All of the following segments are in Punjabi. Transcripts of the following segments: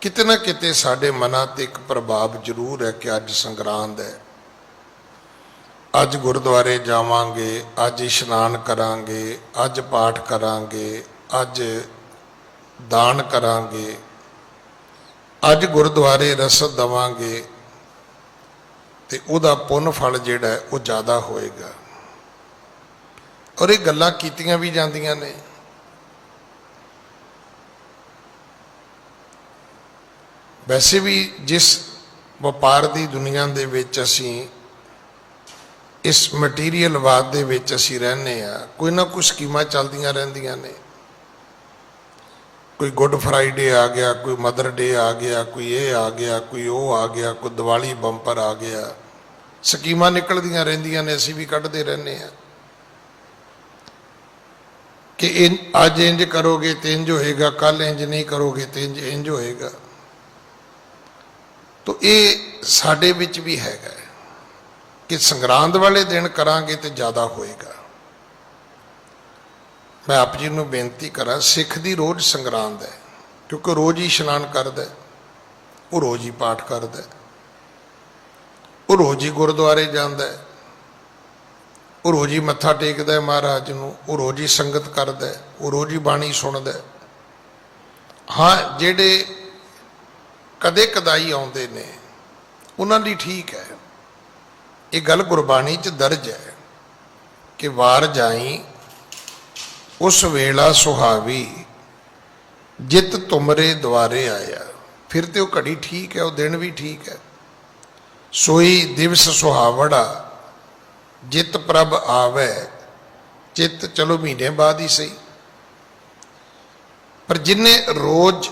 ਕਿਤੇ ਨਾ ਕਿਤੇ ਸਾਡੇ ਮਨਾਂ ਤੇ ਇੱਕ ਪ੍ਰਭਾਵ ਜ਼ਰੂਰ ਹੈ ਕਿ ਅੱਜ ਸੰਗਰਾਂਦ ਹੈ। ਅੱਜ ਗੁਰਦੁਆਰੇ ਜਾਵਾਂਗੇ, ਅੱਜ ਇਸ਼ਨਾਨ ਕਰਾਂਗੇ, ਅੱਜ ਪਾਠ ਕਰਾਂਗੇ, ਅੱਜ ਦਾਨ ਕਰਾਂਗੇ, ਅੱਜ ਗੁਰਦੁਆਰੇ ਰਸਦ ਦਵਾਂਗੇ ਤੇ ਉਹਦਾ ਪੁੰਨ ਫਲ ਜਿਹੜਾ ਉਹ ਜ਼ਿਆਦਾ ਹੋਏਗਾ। ਔਰ ਇਹ ਗੱਲਾਂ ਕੀਤੀਆਂ ਵੀ ਜਾਂਦੀਆਂ ਨੇ। ਵੈਸੇ ਵੀ ਜਿਸ ਵਪਾਰ ਦੀ ਦੁਨੀਆ ਦੇ ਵਿੱਚ ਅਸੀਂ, ਇਸ ਮਟੀਰੀਅਲਵਾਦ ਦੇ ਵਿੱਚ ਅਸੀਂ ਰਹਿੰਦੇ ਆ ਕੋਈ ਨਾ ਕੋਈ ਸਕੀਮਾਂ ਚੱਲਦੀਆਂ ਰਹਿੰਦੀਆਂ ਨੇ। ਕੋਈ ਗੁੱਡ ਫਰਾਈਡੇ ਆ ਗਿਆ, ਕੋਈ ਮਦਰ ਡੇ ਆ ਗਿਆ, ਕੋਈ ਇਹ ਆ ਗਿਆ, ਕੋਈ ਉਹ ਆ ਗਿਆ, ਕੋਈ ਦੀਵਾਲੀ ਬੰਪਰ ਆ ਗਿਆ। ਸਕੀਮਾਂ ਨਿਕਲਦੀਆਂ ਰਹਿੰਦੀਆਂ ਨੇ, ਅਸੀਂ ਵੀ ਕੱਢਦੇ ਰਹਿੰਦੇ ਆ ਕਿ ਇਹ ਅੱਜ ਇੰਜ ਕਰੋਗੇ ਤੇ ਇੰਜ ਹੋਏਗਾ ਕੱਲ ਇੰਜ ਨਹੀਂ ਕਰੋਗੇ ਤੇ ਇੰਜ ਇੰਜ ਹੋਏਗਾ। ਤੋ ਇਹ ਸਾਡੇ ਵਿੱਚ ਵੀ ਹੈਗਾ ਕਿ ਸੰਗਰਾਂਦ ਵਾਲੇ ਦਿਨ ਕਰਾਂਗੇ ਤੇ ਜ਼ਿਆਦਾ ਹੋਏਗਾ। ਮੈਂ ਆਪ ਜੀ ਨੂੰ ਬੇਨਤੀ ਕਰਾਂ, ਸਿੱਖ ਦੀ ਰੋਜ਼ ਸੰਗਰਾਂਦ ਹੈ, ਕਿਉਂਕਿ ਰੋਜ਼ ਹੀ ਇਸ਼ਨਾਨ ਕਰਦਾ ਉਹ ਰੋਜ਼ ਹੀ ਪਾਠ ਕਰਦਾ ਉਹ ਰੋਜ਼ ਹੀ ਗੁਰਦੁਆਰੇ ਜਾਂਦਾ ਉਹ ਰੋਜ਼ ਹੀ ਮੱਥਾ ਟੇਕਦਾ ਹੈ ਮਹਾਰਾਜ ਨੂੰ, ਉਹ ਰੋਜ਼ ਹੀ ਸੰਗਤ ਕਰਦਾ ਉਹ ਰੋਜ਼ ਹੀ ਬਾਣੀ ਸੁਣਦਾ ਹਾਂ, ਜਿਹੜੇ ਕਦੇ ਕਦਾਈ ਆਉਂਦੇ ਨੇ। ਉਹਨਾਂ ਲਈ ਠੀਕ ਹੈ। ਇਹ ਗੱਲ ਗੁਰਬਾਣੀ 'ਚ ਦਰਜ ਹੈ ਕਿ ਵਾਰ ਜਾਈ, ਉਸ ਵੇਲਾ ਸੁਹਾਵੀ, ਜਿਤ ਤੁਮਰੇ ਦੁਆਰੇ ਆਇਆ। ਫਿਰ ਤੇ ਉਹ ਘੜੀ ਠੀਕ ਹੈ, ਉਹ ਦਿਨ ਵੀ ਠੀਕ ਹੈ। ਸੋਈ ਦਿਵਸ ਸੁਹਾਵੜਾ, ਜਿਤ ਪ੍ਰਭ ਆਵੇ, ਚਿੱਤ ਚਲੋ ਮਹੀਨੇ ਬਾਅਦ ਹੀ ਸਹੀ। ਪਰ ਜਿਨੇ ਰੋਜ਼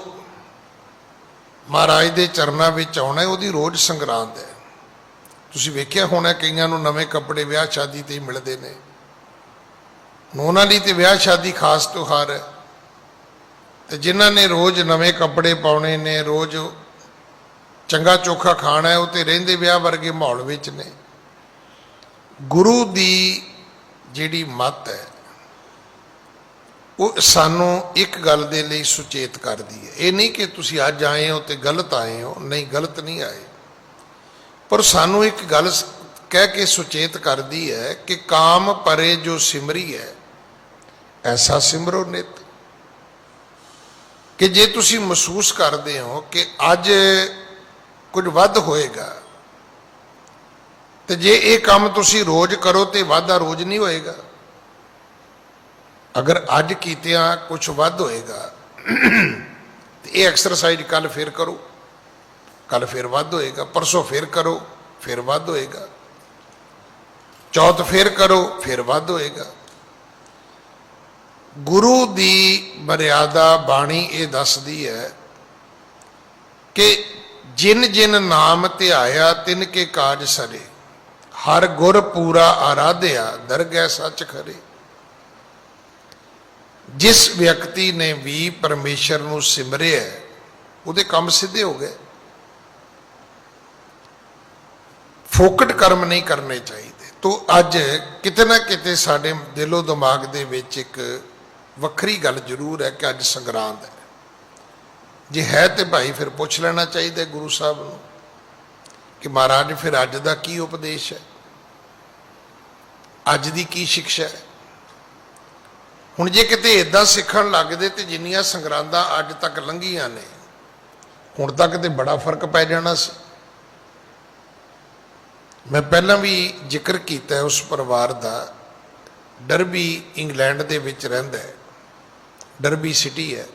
ਮਹਾਰਾਜ ਦੇ ਚਰਨਾਂ ਵਿੱਚ ਆਉਣਾ ਉਹਦੀ ਰੋਜ਼ ਸੰਗਰਾਂਦ ਹੈ। ਤੁਸੀਂ ਵੇਖਿਆ ਹੋਣਾ, ਕਈਆਂ ਨੂੰ ਨਵੇਂ ਕੱਪੜੇ ਵਿਆਹ ਸ਼ਾਦੀ ਤੇ ਹੀ ਮਿਲਦੇ ਨੇ। ਉਹਨਾਂ ਲਈ ਤੇ ਵਿਆਹ ਸ਼ਾਦੀ ਖਾਸ ਤਿਉਹਾਰ ਹੈ। ਤੇ ਜਿਨ੍ਹਾਂ ਨੇ ਰੋਜ਼ ਨਵੇਂ ਕੱਪੜੇ ਪਾਉਣੇ ਨੇ, ਰੋਜ਼ ਚੰਗਾ ਚੋਖਾ ਖਾਣਾ ਹੈ, ਉਹ ਤੇ ਰਹਿੰਦੇ ਵਿਆਹ ਵਰਗੇ ਮਾਹੌਲ ਵਿੱਚ ਨੇ। ਗੁਰੂ ਦੀ ਜਿਹੜੀ ਮੱਤ ਹੈ ਉਹ ਸਾਨੂੰ ਇੱਕ ਗੱਲ ਦੇ ਲਈ ਸੁਚੇਤ ਕਰਦੀ ਹੈ। ਇਹ ਨਹੀਂ ਕਿ ਤੁਸੀਂ ਅੱਜ ਆਏ ਹੋ ਤੇ ਗਲਤ ਆਏ ਹੋ। ਨਹੀਂ, ਗਲਤ ਨਹੀਂ ਆਏ। ਪਰ ਸਾਨੂੰ ਇੱਕ ਗੱਲ ਕਹਿ ਕੇ ਸੁਚੇਤ ਕਰਦੀ ਹੈ ਕਿ ਕਾਮ ਪਰੇ ਜੋ ਸਿਮਰੀ ਹੈ, ਐਸਾ ਸਿਮਰੋ ਨਿਤ। ਕਿ ਜੇ ਤੁਸੀਂ ਮਹਿਸੂਸ ਕਰਦੇ ਹੋ ਕਿ ਅੱਜ ਕੁਝ ਵੱਧ ਹੋਏਗਾ, ਤੇ ਜੇ ਇਹ ਕੰਮ ਤੁਸੀਂ ਰੋਜ਼ ਕਰੋ ਤੇ ਵਾਧਾ ਰੋਜ਼ ਨਹੀਂ ਹੋਏਗਾ। ਅਗਰ ਅੱਜ ਕੀਤਿਆਂ ਕੁਝ ਵੱਧ ਹੋਏਗਾ, ਤੇ ਇਹ ਐਕਸਰਸਾਈਜ਼ ਕੱਲ ਫਿਰ ਕਰੋ। ਕੱਲ ਫਿਰ ਵੱਧ ਹੋਏਗਾ, ਪਰਸੋਂ ਫਿਰ ਕਰੋ, ਫਿਰ ਵੱਧ ਹੋਏਗਾ। ਚੌਥ ਫਿਰ ਕਰੋ, ਫਿਰ ਵੱਧ ਹੋਏਗਾ। ਗੁਰੂ ਦੀ ਮਰਿਆਦਾ ਬਾਣੀ ਇਹ ਦੱਸਦੀ ਹੈ ਕਿ ਜਿਨ ਜਿਨ ਨਾਮ ਧਿਆਇਆ ਤਿਨ ਕੇ ਕਾਜ ਸਰੇ। ਹਰ ਗੁਰ ਪੂਰਾ ਆਰਾਧਿਆ, ਦਰਗਹਿ ਸੱਚ ਖਰੇ। ਜਿਸ ਵਿਅਕਤੀ ਨੇ ਵੀ ਪਰਮੇਸ਼ਰ ਨੂੰ ਸਿਮਰਿਆ ਉਹਦੇ ਕੰਮ ਸਿੱਧੇ ਹੋ ਗਏ। ਫੋਕਟ ਕਰਮ ਨਹੀਂ ਕਰਨੇ ਚਾਹੀਦੇ। ਤੋ ਅੱਜ ਕਿਤੇ ਨਾ ਕਿਤੇ ਸਾਡੇ ਦਿਲੋਂ ਦਿਮਾਗ ਦੇ ਵਿੱਚ ਇੱਕ ਵੱਖਰੀ ਗੱਲ ਜ਼ਰੂਰ ਹੈ ਕਿ ਅੱਜ ਸੰਗਰਾਂਦ ਹੈ। ਜੇ ਹੈ ਤੇ ਭਾਈ ਫਿਰ ਪੁੱਛ ਲੈਣਾ ਚਾਹੀਦਾ ਗੁਰੂ ਸਾਹਿਬ ਨੂੰ ਕਿ ਮਹਾਰਾਜ, ਫਿਰ ਅੱਜ ਦਾ ਕੀ ਉਪਦੇਸ਼ ਹੈ? ਅੱਜ ਦੀ ਕੀ ਸਿੱਖਿਆ ਹੈ? ਹੁਣ ਜੇ ਕਿਤੇ ਇਦਾਂ ਸਿੱਖਣ ਲੱਗਦੇ ਤੇ ਜਿੰਨੀਆਂ ਸੰਗਰਾਂਦਾਂ ਅੱਜ ਤੱਕ ਲੰਘੀਆਂ ਨੇ, ਹੁਣ ਤੱਕ ਤੇ ਬੜਾ ਫ਼ਰਕ ਪੈ ਜਾਣਾ ਸੀ। ਮੈਂ ਪਹਿਲਾਂ ਵੀ ਜ਼ਿਕਰ ਕੀਤਾ ਉਸ ਪਰਿਵਾਰ ਦਾ, ਡਰਬੀ ਇੰਗਲੈਂਡ ਦੇ ਵਿੱਚ ਰਹਿੰਦਾ ਹੈ, ਡਰਬੀ ਸਿਟੀ ਹੈ,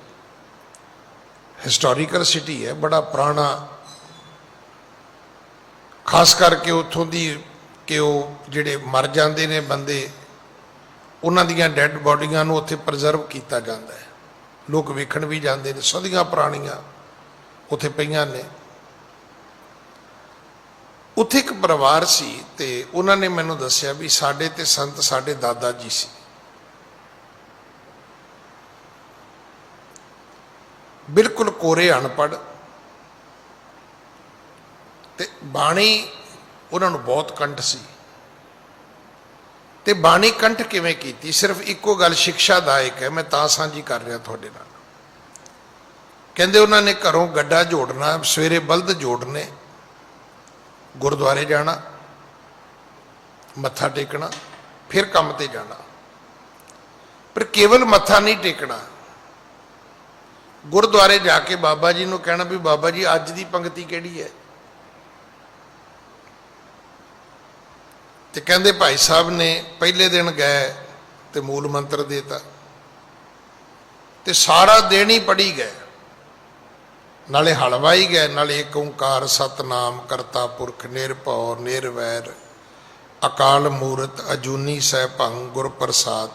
ਹਿਸਟੋਰੀਕਲ ਸਿਟੀ ਹੈ, ਬੜਾ ਪੁਰਾਣਾ, ਖਾਸ ਕਰਕੇ ਉੱਥੋਂ ਦੀ ਕਿ ਉਹ ਜਿਹੜੇ ਮਰ ਜਾਂਦੇ ਨੇ ਬੰਦੇ ਉਹਨਾਂ ਦੀਆਂ ਡੈੱਡ ਬਾਡੀਆਂ ਨੂੰ ਉੱਥੇ ਪ੍ਰੀਜ਼ਰਵ ਕੀਤਾ ਜਾਂਦਾ ਹੈ। ਲੋਕ ਵੇਖਣ ਵੀ ਜਾਂਦੇ ਨੇ, ਸਦੀਆਂ ਪੁਰਾਣੀਆਂ ਉੱਥੇ ਪਈਆਂ ਨੇ। ਉੱਥੇ ਇੱਕ ਪਰਿਵਾਰ ਸੀ ਤੇ ਉਹਨਾਂ ਨੇ ਮੈਨੂੰ ਦੱਸਿਆ ਵੀ ਸਾਡੇ ਤੇ ਸੰਤ ਸਾਡੇ ਦਾਦਾ ਜੀ ਸੀ। ਬਿਲਕੁਲ ਕੋਰੇ ਅਨਪੜ ਤੇ ਬਾਣੀ ਉਹਨਾਂ ਨੂੰ ਬਹੁਤ ਕੰਠ ਸੀ। ਤੇ ਬਾਣੀ ਕੰਠ ਕਿਵੇਂ ਕੀਤੀ? ਸਿਰਫ ਇੱਕੋ ਗੱਲ ਸਿੱਖਿਆਦਾਇਕ ਹੈ, ਮੈਂ ਤਾਂ ਸਾਂਝੀ ਕਰ ਰਿਹਾ ਤੁਹਾਡੇ ਨਾਲ। ਕਹਿੰਦੇ ਉਹਨਾਂ ਨੇ ਘਰੋਂ ਗੱਡਾ ਜੋੜਨਾ, ਸਵੇਰੇ ਬਲਦ ਜੋੜਨੇ, ਗੁਰਦੁਆਰੇ ਜਾਣਾ, ਮੱਥਾ ਟੇਕਣਾ, ਫਿਰ ਕੰਮ ਤੇ ਜਾਣਾ। ਪਰ ਕੇਵਲ ਮੱਥਾ ਨਹੀਂ ਟੇਕਣਾ। ਗੁਰਦੁਆਰੇ ਜਾ ਕੇ ਬਾਬਾ ਜੀ ਨੂੰ ਕਹਿਣਾ ਵੀ ਬਾਬਾ ਜੀ, ਅੱਜ ਦੀ ਪੰਕਤੀ ਕਿਹੜੀ ਹੈ? ਤੇ ਕਹਿੰਦੇ ਭਾਈ ਸਾਹਿਬ ਨੇ ਪਹਿਲੇ ਦਿਨ ਗਏ ਤੇ ਮੂਲ ਮੰਤਰ ਦੇਤਾ ਤੇ ਸਾਰਾ ਦਿਨ ਹੀ ਪੜੀ ਗਏ। ਨਾਲੇ ਹਲਵਾ ਹੀ ਗਏ, ਨਾਲੇ ਇੱਕ ਓੰਕਾਰ ਸਤਨਾਮ, ਕਰਤਾ ਪੁਰਖ, ਨਿਰਭਉ, ਨਿਰਵੈਰ, ਅਕਾਲ ਮੂਰਤ, ਅਜੂਨੀ ਸਹਿ ਭੰਗ ਗੁਰ ਪ੍ਰਸਾਦ।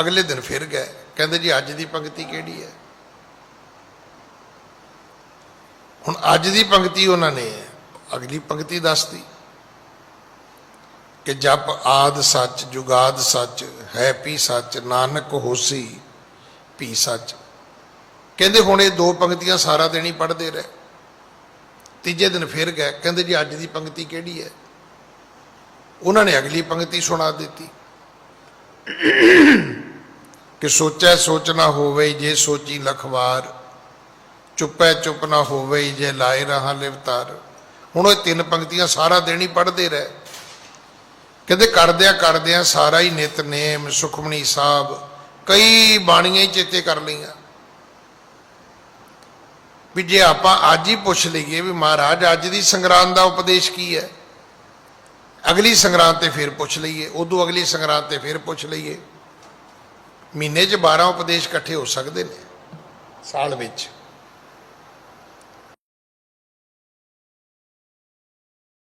ਅਗਲੇ ਦਿਨ ਫਿਰ ਗਏ। ਕਹਿੰਦੇ ਜੀ ਅੱਜ ਦੀ ਪੰਕਤੀ ਕਿਹੜੀ ਹੈ? ਹੁਣ ਅੱਜ ਦੀ ਪੰਕਤੀ ਉਹਨਾਂ ਨੇ ਅਗਲੀ ਪੰਕਤੀ ਦੱਸਦੀ ਕਿ ਜਪ ਆਦ ਸੱਚ, ਜੁਗਾਦ ਸੱਚ, ਹੈ ਪੀ ਸੱਚ, ਨਾਨਕ ਹੋਸੀ, ਪੀ ਸੱਚ। ਕਹਿੰਦੇ ਹੁਣ ਇਹ ਦੋ ਪੰਕਤੀਆਂ ਸਾਰਾ ਦਿਨ ਹੀ ਪੜ੍ਹਦੇ ਰਹੇ। ਤੀਜੇ ਦਿਨ ਫਿਰ ਗਏ। ਕਹਿੰਦੇ ਜੀ ਅੱਜ ਦੀ ਪੰਕਤੀ ਕਿਹੜੀ ਹੈ? ਉਹਨਾਂ ਨੇ ਅਗਲੀ ਪੰਕਤੀ ਸੁਣਾ ਦਿੱਤੀ। ਕਿ ਸੋਚੈ ਸੋਚ ਨਾ ਹੋਵੇ ਜੇ ਸੋਚੀ ਲਖਵਾਰ, ਚੁੱਪੈ ਚੁੱਪ ਨਾ ਹੋਵੇ ਜੇ ਲਾਏ ਰਹਾ ਲਿਵਤਾਰ। ਹੁਣ ਇਹ ਤਿੰਨ ਪੰਕਤੀਆਂ ਸਾਰਾ ਦਿਨ ਹੀ ਪੜ੍ਹਦੇ ਰਹੇ। ਕਹਿੰਦੇ ਕਰਦਿਆਂ ਕਰਦਿਆਂ ਸਾਰਾ ਹੀ ਨਿਤਨੇਮ ਸੁਖਮਨੀ ਸਾਹਿਬ ਕਈ ਬਾਣੀਆਂ ਹੀ ਚੇਤੇ ਕਰ ਲਈਆਂ। ਵੀ ਜੇ ਆਪਾਂ ਅੱਜ ਹੀ ਪੁੱਛ ਲਈਏ ਵੀ ਮਹਾਰਾਜ ਅੱਜ ਦੀ ਸੰਗਰਾਂਦ ਦਾ ਉਪਦੇਸ਼ ਕੀ ਹੈ? ਅਗਲੀ ਸੰਗਰਾਂਦ ਤੇ ਫਿਰ ਪੁੱਛ ਲਈਏ, ਉਦੋਂ ਅਗਲੀ ਸੰਗਰਾਂਦ ਤੇ ਫਿਰ ਪੁੱਛ ਲਈਏ। ਮਹੀਨੇ 'ਚ 12 ਉਪਦੇਸ਼ ਇਕੱਠੇ ਹੋ ਸਕਦੇ ਨੇ, ਸਾਲ ਵਿੱਚ।